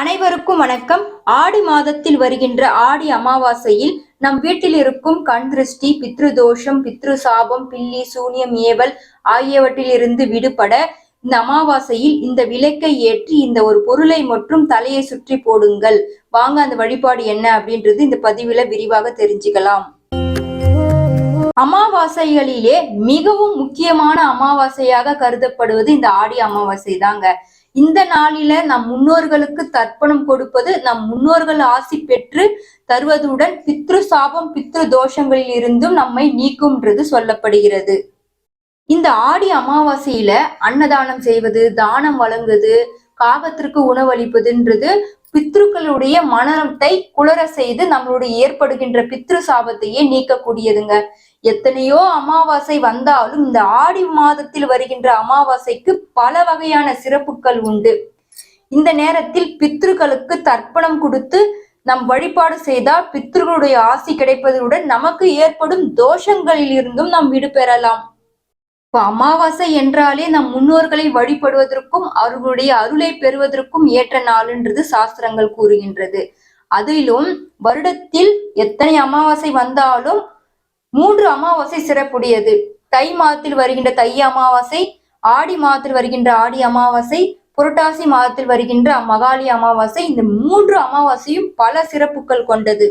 அனைவருக்கும் வணக்கம். ஆடி மாதத்தில் வருகின்ற ஆடி அமாவாசையில் நம் வீட்டில் இருக்கும் கண் திருஷ்டி பித்ரு தோஷம் பித்ரு சாபம் பில்லி சூனியம் ஏவல் ஆகியவற்றிலிருந்து விடுபட இந்த அமாவாசையில் இந்த விளக்கை ஏற்றி இந்த ஒரு பொருளை மற்றும் தலையை சுற்றி போடுங்கள். வாங்க அந்த வழிபாடு என்ன அப்படின்றது இந்த பதிவுல விரிவாக தெரிஞ்சுக்கலாம். அமாவாசைகளிலே மிகவும் முக்கியமான அமாவாசையாக கருதப்படுவது இந்த ஆடி அமாவாசை தாங்க. இந்த நாளில நம் முன்னோர்களுக்கு தர்ப்பணம் கொடுப்பது நம் முன்னோர்கள் ஆசி பெற்று தருவதுடன் பித்ரு சாபம் பித்ரு தோஷங்களில் இருந்தும் நம்மை நீக்கும்ன்றது சொல்லப்படுகிறது. இந்த ஆடி அமாவாசையில அன்னதானம் செய்வது தானம் வழங்குவது காகத்திற்கு உணவளிப்பதுன்றது பித்ருக்களுடைய மனத்தை குளர செய்து நம்மளுடைய ஏற்படுகின்ற பித்ரு சாபத்தையே நீக்கக்கூடியதுங்க. எத்தனையோ அமாவாசை வந்தாலும் இந்த ஆடி மாதத்தில் வருகின்ற அமாவாசைக்கு பல வகையான சிறப்புகள் உண்டு. இந்த நேரத்தில் பித்ருக்களுக்கு தர்ப்பணம் கொடுத்து நம் வழிபாடு செய்தால் பித்ருகளுடைய ஆசி கிடைப்பதுடன் நமக்கு ஏற்படும் தோஷங்களில் இருந்தும் நாம் விடுபெறலாம் இப்போ அமாவாசை என்றாலே நம் முன்னோர்களை வழிபடுவதற்கும் அவர்களுடைய அருளை பெறுவதற்கும் ஏற்ற நாளுன்றது சாஸ்திரங்கள் கூறுகின்றது. அதிலும் வருடத்தில் எத்தனை அமாவாசை வந்தாலும் மூன்று அமாவாசை சிறப்புடையது. தை மாதத்தில் வருகின்ற தை அமாவாசை ஆடி மாதத்தில் வருகின்ற ஆடி அமாவாசை புரட்டாசி மாதத்தில் வருகின்ற மகாலி அமாவாசை இந்த மூன்று அமாவாசையும் பல சிறப்புகள் கொண்டது.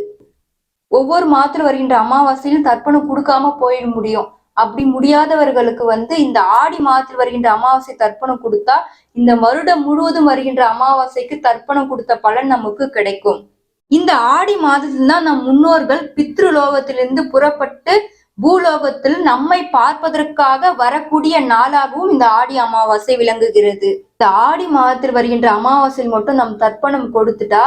ஒவ்வொரு மாதத்தில் வருகின்ற அமாவாசையிலும் தர்ப்பணம் கொடுக்காம போயிட முடியும். அப்படி முடியாதவர்களுக்கு வந்து இந்த ஆடி மாதத்தில் வருகின்ற அமாவாசை தர்ப்பணம் கொடுத்தா இந்த வருடம் முழுவதும் வருகின்ற அமாவாசைக்கு தர்ப்பணம் கொடுத்த பலன் நமக்கு கிடைக்கும். இந்த ஆடி மாதத்தில் தான் நம் முன்னோர்கள் பித்ருலோகத்திலிருந்து புறப்பட்டு பூலோகத்தில் நம்மை பார்ப்பதற்காக வரக்கூடிய நாளாகவும் இந்த ஆடி அமாவாசை விளங்குகிறது. இந்த ஆடி மாதத்தில் வருகின்ற அமாவாசையில் மட்டும் நம் தர்ப்பணம் கொடுத்துட்டா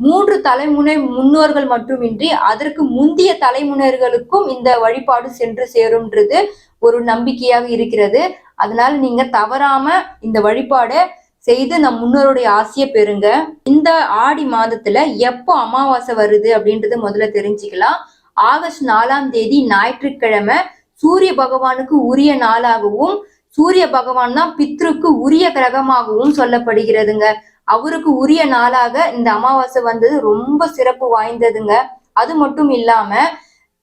மூன்று தலைமுனை முன்னோர்கள் மட்டுமின்றி அதற்கு முந்தைய தலைமுறைகளுக்கும் இந்த வழிபாடு சென்று சேரும்ன்றது ஒரு நம்பிக்கையாக இருக்கிறது. அதனால நீங்க தவறாம இந்த வழிபாடை செய்து நம் முன்னோருடைய ஆசையை பெறுங்க. இந்த ஆடி மாதத்துல எப்போ அமாவாசை வருது அப்படின்றத முதல்ல தெரிஞ்சுக்கலாம். ஆகஸ்ட் நாலாம் தேதி ஞாயிற்றுக்கிழமை சூரிய பகவானுக்கு உரிய நாளாகவும் சூரிய பகவான் தான் பித்ருக்கு உரிய கிரகமாகவும் சொல்லப்படுகிறதுங்க. அவருக்கு உரிய நாளாக இந்த அமாவாசை வந்தது ரொம்ப சிறப்பு வாய்ந்ததுங்க. அது மட்டும் இல்லாம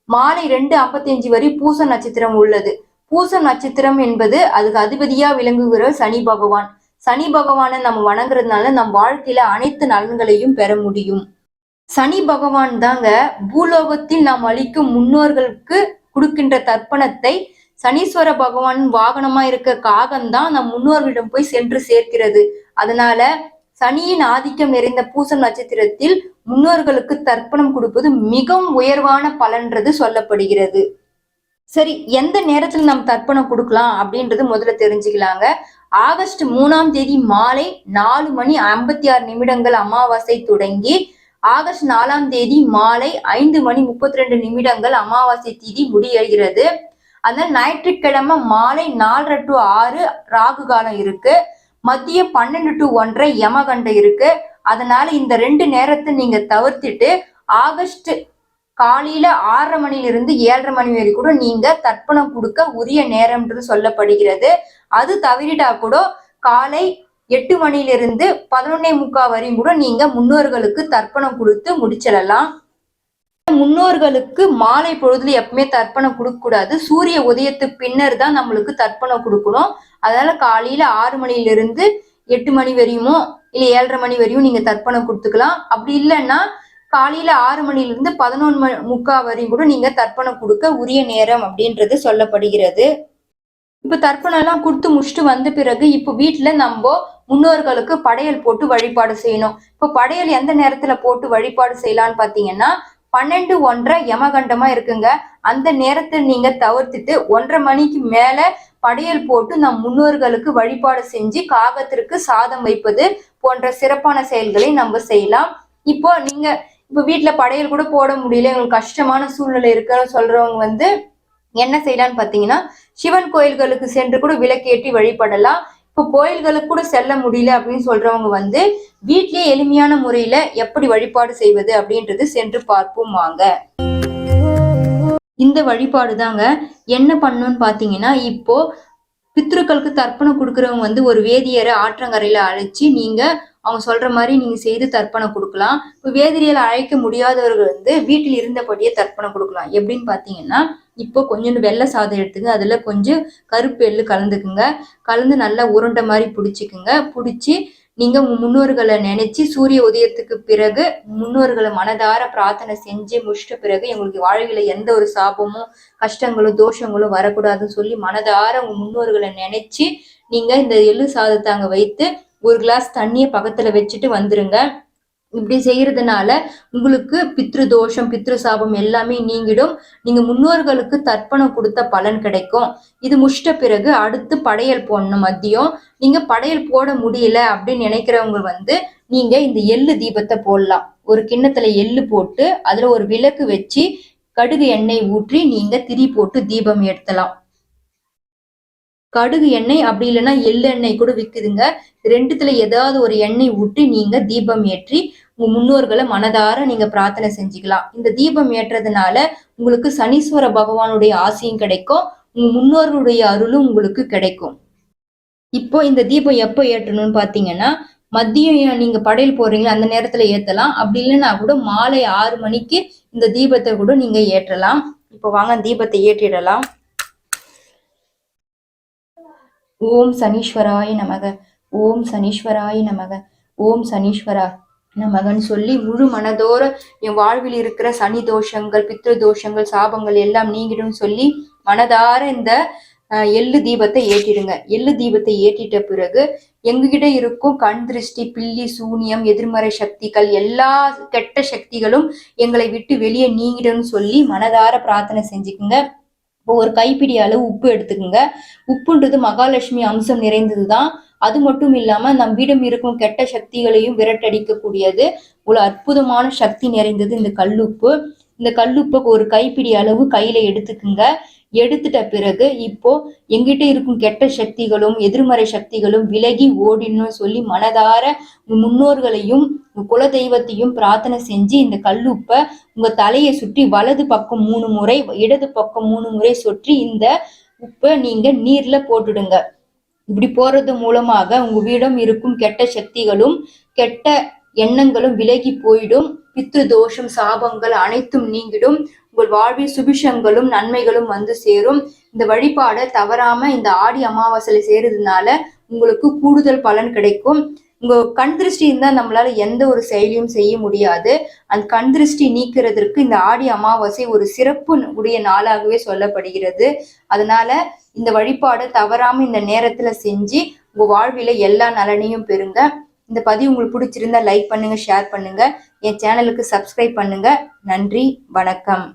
மாலை ரெண்டு ஐம்பத்தஞ்சு வரை பூச நட்சத்திரம் உள்ளது. பூச நட்சத்திரம் என்பது அதுக்கு அதிபதியா விளங்குகிற சனி பகவான். சனி பகவானை நம்ம வணங்குறதுனால நம் வாழ்க்கையில அனைத்து நலன்களையும் பெற முடியும். சனி பகவான் தாங்க பூலோகத்தில் நாம் அளிக்கும் முன்னோர்களுக்கு கொடுக்கின்ற தர்ப்பணத்தை சனீஸ்வர பகவான் வாகனமா இருக்க காகம் தான் நம் முன்னோர்களிடம் போய் சென்று சேர்க்கிறது. அதனால சனியின் ஆதிக்கம் நிறைந்த பூசம் நட்சத்திரத்தில் முன்னோர்களுக்கு தர்ப்பணம் கொடுப்பது மிகவும் உயர்வான பலன்றது சொல்லப்படுகிறது. சரி எந்த நேரத்தில் நாம் தர்ப்பணம் கொடுக்கலாம் அப்படின்றது முதல்ல தெரிஞ்சுக்கலாங்க. ஆகஸ்ட் மூணாம் தேதி மாலை நாலு மணி ஐம்பத்தி ஆறு நிமிடங்கள் அமாவாசை தொடங்கி ஆகஸ்ட் நாலாம் தேதி மாலை ஐந்து மணி முப்பத்தி ரெண்டு நிமிடங்கள் அமாவாசை தேதி முடியகிறது அதனால் ஞாயிற்றுக்கிழமை மாலை நாலரை டு ஆறு ராகு காலம் இருக்கு. மதிய பன்னெண்டு டு ஒன்றரை யமகண்டம் இருக்கு. அதனால இந்த ரெண்டு நேரத்தை நீங்க தவிர்த்துட்டு ஆகஸ்ட் காலையில ஆறரை மணிலிருந்து ஏழரை மணி வரை கூட நீங்க தர்ப்பணம் கொடுக்க உரிய நேரம்ன்றது சொல்லப்படுகிறது. அது தவிரிட்டா கூட காலை எட்டு மணிலிருந்து பதினொன்னே முக்கால் வரையும் கூட நீங்க முன்னோர்களுக்கு தர்ப்பணம் கொடுத்து முடிச்சிடலாம். முன்னோர்களுக்கு மாலை பொழுதுல எப்பவுமே தர்ப்பணம் கொடுக்க கூடாது. சூரிய உதயத்துக்கு பின்னர் தான் நம்மளுக்கு தர்ப்பணம் கொடுக்கணும். அதனால காலையில ஆறு மணிலிருந்து எட்டு மணி வரையுமோ இல்ல ஏழரை மணி வரையும் நீங்க தர்ப்பணம் கொடுத்துக்கலாம். அப்படி இல்லைன்னா காலையில ஆறு மணிலிருந்து பதினொன்று மணி முக்கா வரையும் கூட நீங்க தர்ப்பணம் கொடுக்க உரிய நேரம் அப்படின்றது சொல்லப்படுகிறது. இப்ப தர்ப்பணம் எல்லாம் கொடுத்து முடிச்சுட்டு வந்த பிறகு இப்போ வீட்டுல நம்ம முன்னோர்களுக்கு படையல் போட்டு வழிபாடு செய்யணும். இப்போ படையல் எந்த நேரத்துல போட்டு வழிபாடு செய்யலாம்னு பாத்தீங்கன்னா பன்னெண்டு ஒன்றரை யமகண்டமா இருக்குங்க. அந்த நேரத்தை நீங்க தவிர்த்துட்டு ஒன்றரை மணிக்கு மேல படையல் போட்டு நம் முன்னோர்களுக்கு வழிபாடு செஞ்சு காகத்திற்கு சாதம் வைப்பது போன்ற சிறப்பான செயல்களை நம்ம செய்யலாம். இப்போ நீங்க இப்போ வீட்டில் படையல் கூட போட முடியல. எங்களுக்கு கஷ்டமான சூழ்நிலை இருக்குன்னு சொல்றவங்க வந்து என்ன செய்யலாம்னு பார்த்தீங்கன்னா சிவன் கோயில்களுக்கு சென்று கூட விளக்கேற்றி வழிபடலாம். இப்போ கோயில்களுக்கு கூட செல்ல முடியல அப்படின்னு சொல்றவங்க வந்து வீட்லயே எளிமையான முறையில எப்படி வழிபாடு செய்வது அப்படின்றது சென்று பார்ப்போம் வாங்க. இந்த வழிபாடு தாங்க என்ன பண்ணணும்னு பார்த்தீங்கன்னா இப்போ பித்ருக்களுக்கு தர்ப்பணம் கொடுக்குறவங்க வந்து ஒரு வேதியரை ஆற்றங்கரையில அழைச்சி நீங்க அவங்க சொல்ற மாதிரி நீங்க செய்து தர்ப்பணம் கொடுக்கலாம். இப்போ வேதிரியல் அழைக்க முடியாதவர்கள் வந்து வீட்டில் இருந்தபடியே தர்ப்பணம் கொடுக்கலாம். எப்படின்னு பாத்தீங்கன்னா இப்போ கொஞ்சோண்டு வெள்ளை சாதம் எடுத்துங்க. அதில் கொஞ்சம் கருப்பு எள்ளு கலந்துக்குங்க. கலந்து நல்லா உருண்டை மாதிரி பிடிச்சிக்குங்க. பிடிச்சி நீங்க உங்க முன்னோர்களை நினைச்சு சூரிய உதயத்துக்கு பிறகு முன்னோர்களை மனதார பிரார்த்தனை செஞ்சு முடிச்சிட்ட பிறகு எங்களுக்கு வாழ்க்கையில எந்த ஒரு சாபமும் கஷ்டங்களும் தோஷங்களும் வரக்கூடாதுன்னு சொல்லி மனதார உங்க முன்னோர்களை நினைச்சு நீங்க இந்த எள்ளு சாதத்தை அங்க வைத்து ஒரு கிளாஸ் தண்ணியை பக்கத்துல வச்சுட்டு வந்துருங்க. இப்படி செய்யறதுனால உங்களுக்கு பித்ரு தோஷம் பித்ரு சாபம் எல்லாமே நீங்கிடும். நீங்க முன்னோர்களுக்கு தர்ப்பணம் கொடுத்த பலன் கிடைக்கும். இது முடிச்சிட்ட பிறகு அடுத்து படையல் போடணும் மதியம். நீங்க படையல் போட முடியல அப்படின்னு நினைக்கிறவங்க வந்து நீங்க இந்த எள்ளு தீபத்தை போடலாம். ஒரு கிண்ணத்துல எள்ளு போட்டு அதுல ஒரு விளக்கு வச்சு கடுகு எண்ணெய் ஊற்றி நீங்க திரி போட்டு தீபம் ஏற்றலாம் கடுகு எண்ணெய் அப்படி இல்லைன்னா எள்ளு எண்ணெய் கூட விற்குதுங்க ரெண்டுத்துல ஏதாவது ஒரு எண்ணெய் ஊற்றி நீங்க தீபம் ஏற்றி உங்க முன்னோர்களை மனதார நீங்க பிரார்த்தனை செஞ்சுக்கலாம். இந்த தீபம் ஏற்றதுனால உங்களுக்கு சனீஸ்வர பகவானுடைய ஆசையும் கிடைக்கும். உங்க முன்னோர்களுடைய அருளும் உங்களுக்கு கிடைக்கும். இப்போ இந்த தீபம் எப்போ ஏற்றணும்னு பாத்தீங்கன்னா மதியம் நீங்க படையல் போறீங்களா அந்த நேரத்துல ஏத்தலாம். அப்படி இல்லைன்னா கூட மாலை ஆறு மணிக்கு இந்த தீபத்தை கூட நீங்க ஏற்றலாம். இப்போ வாங்க தீபத்தை ஏற்றிடலாம். ஓம் சனீஸ்வராய நமக ஓம் சனீஸ்வராய நமக ஓம் சனீஸ்வரா நமகன்னு சொல்லி முழு மனதோர என் வாழ்வில் இருக்கிற சனி தோஷங்கள் பித்ரு தோஷங்கள் சாபங்கள் எல்லாம் நீங்கிடும் சொல்லி மனதார இந்த எள்ளு தீபத்தை ஏற்றிடுங்க. எள்ளு தீபத்தை ஏற்றிட்ட பிறகு எங்ககிட்ட இருக்கும் கண் திருஷ்டி பில்லி சூனியம் எதிர்மறை சக்திகள் எல்லா கெட்ட சக்திகளும் எங்களை விட்டு வெளியே நீங்கிடும் சொல்லி மனதார பிரார்த்தனை செஞ்சுக்குங்க. ஒரு கைப்பிடி அளவு உப்பு எடுத்துக்கோங்க. உப்புன்றது மகாலட்சுமி அம்சம் நிறைந்தது தான் அது மட்டும் இல்லாம நம் இருக்கும் கெட்ட சக்திகளையும் விரட்டடிக்கக்கூடியது. ஒரு அற்புதமான சக்தி நிறைந்தது இந்த கல்லுப்பு. இந்த கல்லுப்பை ஒரு கைப்பிடி அளவு கையில எடுத்துக்குங்க. எடுத்துட்ட பிறகு இப்போ எங்கிட்ட இருக்கும் கெட்ட சக்திகளும் எதிர்மறை சக்திகளும் விலகி ஓடின்னு சொல்லி மனதார முன்னோர்களையும் குல தெய்வத்தையும் பிரார்த்தனை செஞ்சு இந்த கல்லுப்பை உங்க தலையை சுற்றி வலது பக்கம் மூணு முறை இடது பக்கம் மூணு முறை சுற்றி இந்த உப்பை நீங்க நீர்ல போட்டுடுங்க. இப்படி போறது மூலமாக உங்க வீடம் இருக்கும் கெட்ட சக்திகளும் கெட்ட எண்ணங்களும் விலகி போயிடும். பித்து தோஷம் சாபங்கள் அனைத்தும் நீங்கிடும். உங்கள் வாழ்வில் சுபிஷங்களும் நன்மைகளும் வந்து சேரும். இந்த வழிபாடை தவறாம இந்த ஆடி அமாவாசையில சேருறதுனால உங்களுக்கு கூடுதல் பலன் கிடைக்கும். உங்க கண் திருஷ்டி இருந்தால் நம்மளால எந்த ஒரு செயலியும் செய்ய முடியாது. அந்த கண் திருஷ்டி நீக்கிறதுக்கு இந்த ஆடி அமாவாசை ஒரு சிறப்பு உடைய நாளாகவே சொல்லப்படுகிறது. அதனால இந்த வழிபாடை தவறாம இந்த நேரத்துல செஞ்சு உங்க வாழ்வில எல்லா நலனையும் பெறுங்க. இந்த பதிவு உங்களுக்கு பிடிச்சிருந்தா லைக் பண்ணுங்க ஷேர் பண்ணுங்க. என் சேனலுக்கு சப்ஸ்கிரைப் பண்ணுங்க. நன்றி வணக்கம்.